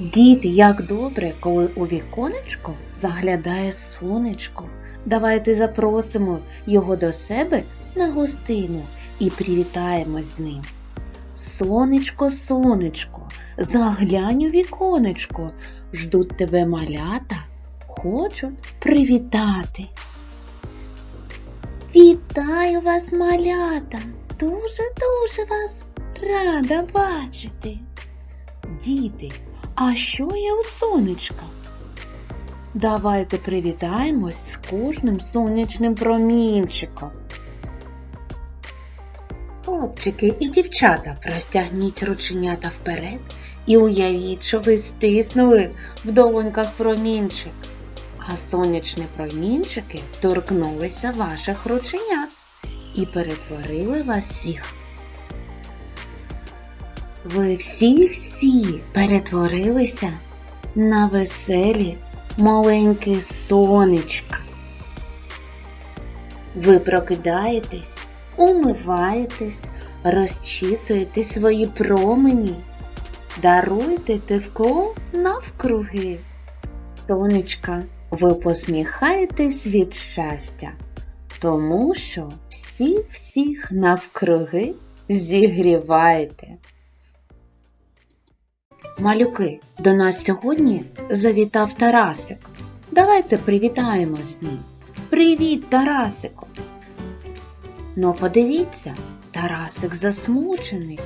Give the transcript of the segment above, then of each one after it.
Діти, як добре, коли у віконечко заглядає сонечко. Давайте запросимо його до себе на гостину і привітаємось з ним. Сонечко, сонечко, заглянь у віконечко, ждуть тебе малята, хочуть привітати. Вітаю вас, малята! Дуже-дуже вас рада бачити. Діти, а що є у сонечка? Давайте привітаємось з кожним сонячним промінчиком. Хлопчики і дівчата, простягніть рученята вперед і уявіть, що ви стиснули в долоньках промінчик, а сонячні промінчики торкнулися ваших рученят і перетворили вас всіх. Ви всі-всі перетворилися на веселі маленькі сонечка. Ви прокидаєтесь, умиваєтесь, розчісуєте свої промені, даруєте тепло навкруги. Сонечка, ви посміхаєтесь від щастя, тому що всі всіх навкруги зігріваєте. Малюки, до нас сьогодні завітав Тарасик. Давайте привітаємось з ним. Привіт, Тарасику! Ну, подивіться, Тарасик засмучений.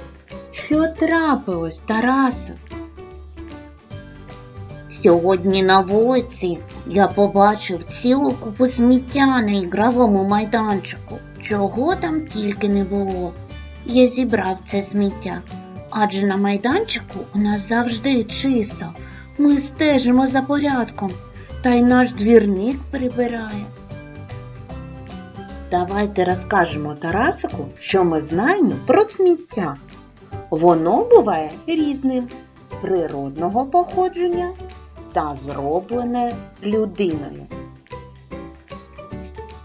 Що трапилось, Тарасик? Сьогодні на вулиці я побачив цілу купу сміття на ігровому майданчику. Чого там тільки не було. Я зібрав це сміття, адже на майданчику у нас завжди чисто. Ми стежимо за порядком, та й наш двірник прибирає. Давайте розкажемо Тарасику, що ми знаємо про сміття. Воно буває різним природного походження та зроблене людиною.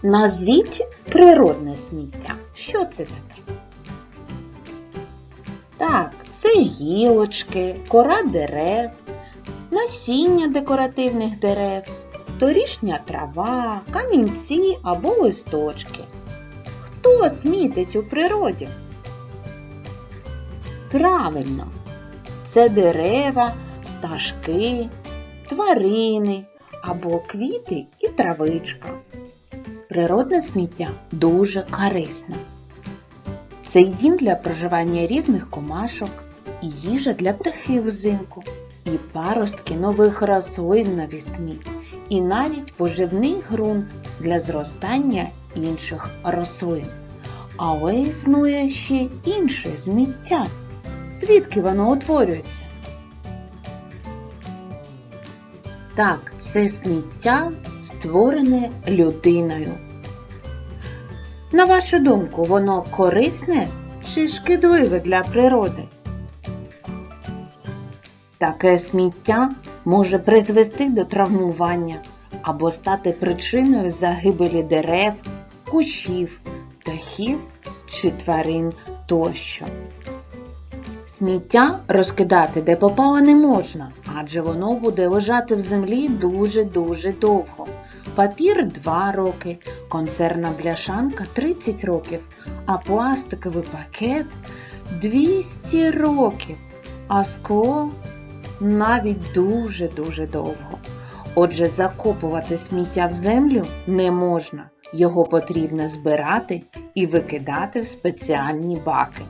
Назвіть природне сміття. Що це таке? Так, гілочки, кора дерев, насіння декоративних дерев, торішня трава, камінці або листочки. Хто смітить у природі? Правильно, це дерева, пташки, тварини або квіти і травичка. Природне сміття дуже корисне. Це й дім для проживання різних комашок, і їжа для птахів взимку, і паростки нових рослин навесні, і навіть поживний ґрунт для зростання інших рослин. Але існує ще інше зміття. Звідки воно утворюється? Так, це сміття створене людиною. На вашу думку, воно корисне чи шкідливе для природи? Таке сміття може призвести до травмування або стати причиною загибелі дерев, кущів, птахів чи тварин тощо. Сміття розкидати де попало не можна, адже воно буде лежати в землі дуже-дуже довго. Папір 2 роки, консервна бляшанка 30 років, а пластиковий пакет 200 років, а скло навіть дуже-дуже довго. Отже, закопувати сміття в землю не можна. Його потрібно збирати і викидати в спеціальні баки.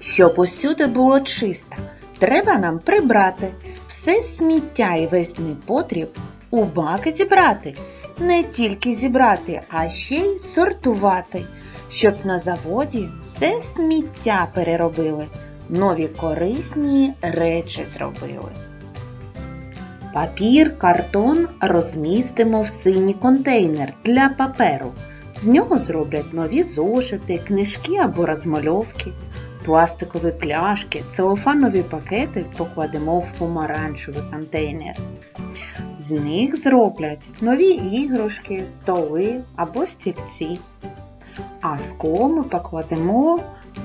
Щоб усюди було чисто, треба нам прибрати все сміття і весь непотріб у баки зібрати. Не тільки зібрати, а ще й сортувати, щоб на заводі все сміття переробили, нові корисні речі зробили. Папір, картон розмістимо в синій контейнер для паперу. З нього зроблять нові зошити, книжки або розмальовки. Пластикові пляшки, целофанові пакети покладемо в помаранчевий контейнер. З них зроблять нові іграшки, столи або стільці. А скло ми покладемо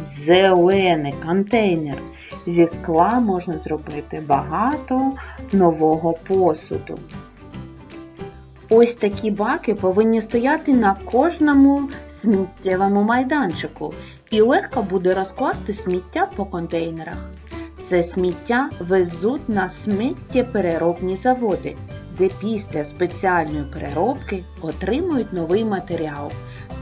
зелений контейнер. Зі скла можна зробити багато нового посуду. Ось такі баки повинні стояти на кожному сміттєвому майданчику і легко буде розкласти сміття по контейнерах. Це сміття везуть на сміттєпереробні заводи, де після спеціальної переробки отримують новий матеріал,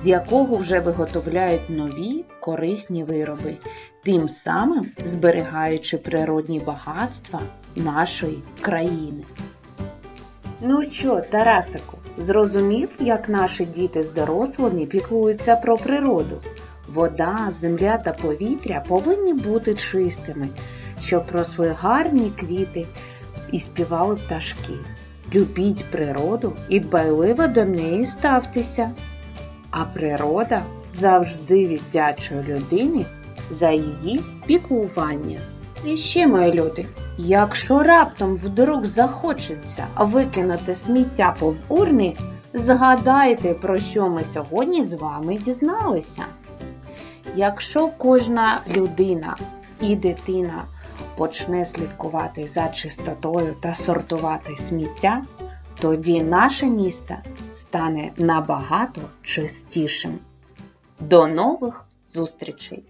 з якого вже виготовляють нові корисні вироби, тим самим зберігаючи природні багатства нашої країни. Ну що, Тарасику, зрозумів, як наші діти з дорослими піклуються про природу? Вода, земля та повітря повинні бути чистими, щоб росли гарні квіти і співали пташки. Любіть природу і дбайливо до неї ставтеся. А природа завжди віддячує людині за її піклування. І ще, мої люди, якщо раптом вдруг захочеться викинути сміття повз урни, згадайте, про що ми сьогодні з вами дізналися. Якщо кожна людина і дитина почне слідкувати за чистотою та сортувати сміття, тоді наше місто стане набагато чистішим. До нових зустрічей!